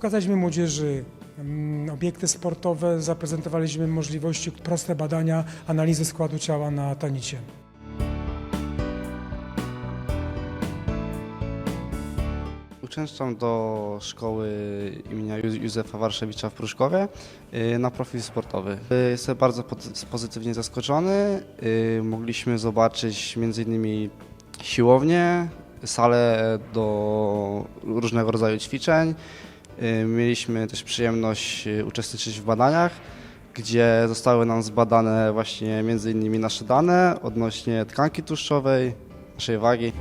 Pokazaliśmy młodzieży mm, obiekty sportowe, zaprezentowaliśmy możliwości, proste badania, analizy składu ciała na tanicie. Uczęszczam do szkoły imienia Józefa Warszewicza w Pruszkowie y, na profil sportowy. Y, Jestem bardzo pozy- pozytywnie zaskoczony. Y, Mogliśmy zobaczyć m.in. siłownię, salę do różnego rodzaju ćwiczeń. Y, Mieliśmy też przyjemność y, uczestniczyć w badaniach, gdzie zostały nam zbadane właśnie m.in. nasze dane odnośnie tkanki tłuszczowej, naszej wagi.